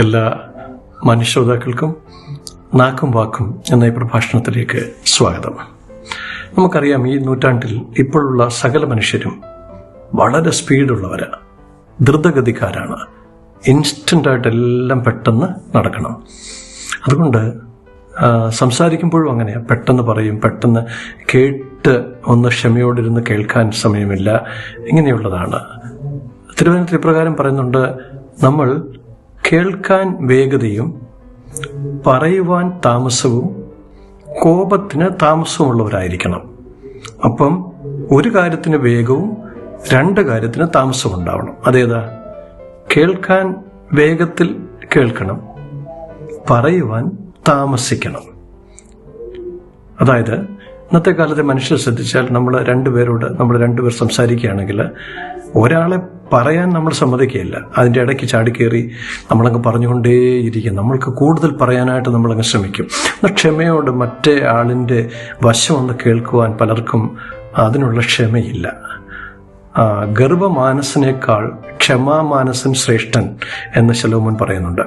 എല്ലാ മനുഷ്യതാക്കൾക്കും നാക്കും വാക്കും എന്ന ഈ പ്രഭാഷണത്തിലേക്ക് സ്വാഗതം. നമുക്കറിയാം ഈ നൂറ്റാണ്ടിൽ ഇപ്പോഴുള്ള സകല മനുഷ്യരും വളരെ സ്പീഡുള്ളവരാണ് ദ്രുതഗതിക്കാരാണ്. ഇൻസ്റ്റന്റായിട്ട് എല്ലാം പെട്ടെന്ന് നടക്കണം. അതുകൊണ്ട് സംസാരിക്കുമ്പോഴും അങ്ങനെയാണ് പെട്ടെന്ന് പറയും പെട്ടെന്ന് കേട്ട് ഒന്ന് ക്ഷമയോടിരുന്ന് കേൾക്കാൻ സമയമില്ല. ഇങ്ങനെയുള്ളതാണ്. തിരുവനന്തപുരം ഇപ്രകാരം പറയുന്നുണ്ട് നമ്മൾ കേൾക്കാൻ വേഗതയും പറയുവാൻ താമസവും കോപത്തിന് താമസമുള്ളവരായിരിക്കണം അപ്പം ഒരു കാര്യത്തിന് വേഗവും രണ്ട് കാര്യത്തിന് താമസവും ഉണ്ടാവണം അതേതാ? കേൾക്കാൻ വേഗത്തിൽ കേൾക്കണം പറയുവാൻ താമസിക്കണം. അതായത് ഇന്നത്തെ കാലത്തെ മനുഷ്യർ ശ്രദ്ധിച്ചാൽ നമ്മൾ രണ്ടുപേരോട് നമ്മൾ രണ്ടുപേർ സംസാരിക്കുകയാണെങ്കിൽ ഒരാളെ പറയാൻ നമ്മൾ സമ്മതിക്കുകയില്ല. അതിന്റെ ഇടയ്ക്ക് ചാടിക്കേറി നമ്മളങ്ങ് പറഞ്ഞുകൊണ്ടേയിരിക്കും. നമ്മൾക്ക് കൂടുതൽ പറയാനായിട്ട് നമ്മളങ്ങ് ശ്രമിക്കും. എന്നാൽ ക്ഷമയോട് മറ്റേ ആളിന്റെ വശം ഒന്ന് കേൾക്കുവാൻ പലർക്കും അതിനുള്ള ക്ഷമയില്ല. ഗർഭമാനസിനേക്കാൾ ക്ഷമാ ക്ഷമാമാനസൻ ശ്രേഷ്ഠൻ എന്ന് ശലോമൻ പറയുന്നുണ്ട്.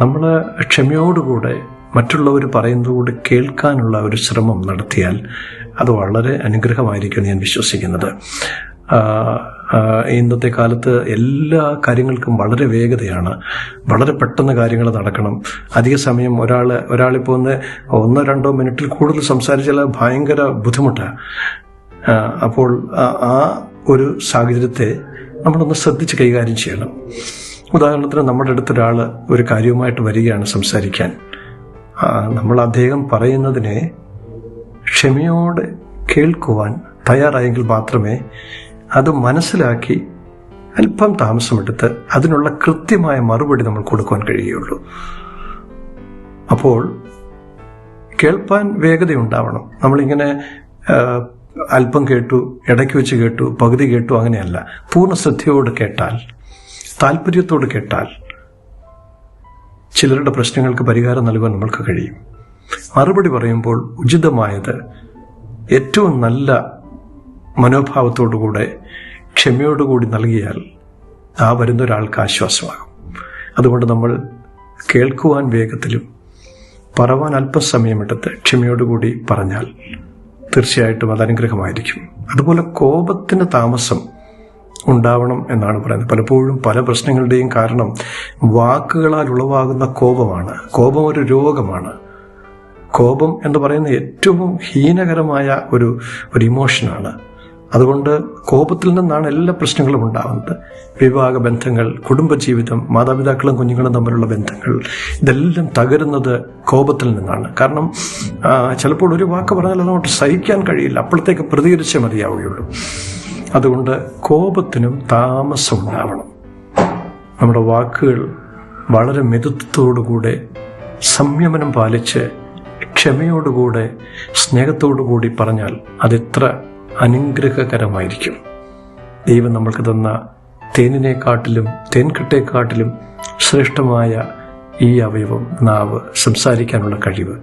നമ്മൾ ക്ഷമയോടുകൂടെ മറ്റുള്ളവർ പറയുന്നതുകൂടി കേൾക്കാനുള്ള ഒരു ശ്രമം നടത്തിയാൽ അത് വളരെ അനുഗ്രഹമായിരിക്കും ഞാൻ വിശ്വസിക്കുന്നത്. ഇന്നത്തെ കാലത്ത് എല്ലാ കാര്യങ്ങൾക്കും വളരെ വേഗതയാണ്. വളരെ പെട്ടെന്ന് കാര്യങ്ങൾ നടക്കണം. അധിക സമയം ഒരാൾ ഒരാളിപ്പോൾ ഒന്ന് ഒന്നോ രണ്ടോ മിനിറ്റിൽ കൂടുതൽ സംസാരിച്ചാൽ ഭയങ്കര ബുദ്ധിമുട്ടാണ് അപ്പോൾ ആ- ഒരു സാഹചര്യത്തെ നമ്മളൊന്ന് ശ്രദ്ധിച്ച് കൈകാര്യം ചെയ്യണം. ഉദാഹരണത്തിന് നമ്മുടെ അടുത്തൊരാൾ ഒരു കാര്യവുമായിട്ട് വരികയാണ് സംസാരിക്കാൻ. നമ്മൾ അദ്ദേഹം പറയുന്നതിനെ ക്ഷമയോടെ കേൾക്കുവാൻ തയ്യാറായെങ്കിൽ മാത്രമേ അത് മനസ്സിലാക്കി അല്പം താമസമെടുത്ത് അതിനുള്ള കൃത്യമായ മറുപടി നമ്മൾ കൊടുക്കുവാൻ കഴിയുള്ളൂ അപ്പോൾ കേൾപ്പാൻ വേഗതയുണ്ടാവണം. നമ്മളിങ്ങനെ അല്പം കേട്ടു ഇടയ്ക്ക് വെച്ച് കേട്ടു പകുതി കേട്ടു അങ്ങനെയല്ല. പൂർണ ശ്രദ്ധയോട് കേട്ടാൽ താല്പര്യത്തോട് കേട്ടാൽ ചിലരുടെ പ്രശ്നങ്ങൾക്ക് പരിഹാരം നൽകാൻ നമ്മൾക്ക് കഴിയും. മറുപടി പറയുമ്പോൾ ഉചിതമായത് ഏറ്റവും നല്ല മനോഭാവത്തോടുകൂടെ ക്ഷമയോടുകൂടി നൽകിയാൽ ആ വരുന്ന ഒരാൾക്ക് ആശ്വാസമാകും. അതുകൊണ്ട് നമ്മൾ കേൾക്കുവാൻ വേഗത്തിലും പറവാൻ അല്പസമയമെടുത്ത് ക്ഷമയോടുകൂടി പറഞ്ഞാൽ തീർച്ചയായിട്ടും അത് അനുഗ്രഹമായിരിക്കും അതുപോലെ കോപത്തിന് താമസം ഉണ്ടാവണം എന്നാണ് പറയുന്നത്. പലപ്പോഴും പല പ്രശ്നങ്ങളുടെയും കാരണം വാക്കുകളാൽ ഉളവാകുന്ന കോപമാണ്. കോപം ഒരു രോഗമാണ്. കോപം എന്ന് പറയുന്ന ഏറ്റവും ഹീനകരമായ ഒരു ഒരു ഇമോഷനാണ് അതുകൊണ്ട് കോപത്തിൽ നിന്നാണ് എല്ലാ പ്രശ്നങ്ങളും ഉണ്ടാകുന്നത്. വിവാഹ ബന്ധങ്ങൾ കുടുംബജീവിതം മാതാപിതാക്കളും കുഞ്ഞുങ്ങളും തമ്മിലുള്ള ബന്ധങ്ങൾ ഇതെല്ലാം തകരുന്നത് കോപത്തിൽ നിന്നാണ്. കാരണം ചിലപ്പോൾ ഒരു വാക്ക് പറഞ്ഞാൽ അതങ്ങോട്ട് സഹിക്കാൻ കഴിയില്ല. അപ്പോഴത്തേക്ക് പ്രതികരിച്ചേ മതിയാവുകയുള്ളൂ. അതുകൊണ്ട് കോപത്തിനും താമസം ഉണ്ടാവണം. നമ്മുടെ വാക്കുകൾ വളരെ മിതത്വത്തോടുകൂടെ സംയമനം പാലിച്ച് ക്ഷമയോടുകൂടെ സ്നേഹത്തോടുകൂടി പറഞ്ഞാൽ അതെത്ര അനുഗ്രഹകരമായിരിക്കും. ദൈവം നമ്മൾക്ക് തന്ന തേനിനെക്കാട്ടിലും തേൻകിട്ടേക്കാട്ടിലും ശ്രേഷ്ഠമായ ഈ അവയവം നാവ് സംസാരിക്കാനുള്ള കഴിവ്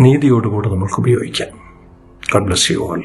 നീതിയോടുകൂടെ നമുക്ക് ഉപയോഗിക്കാം. God bless you all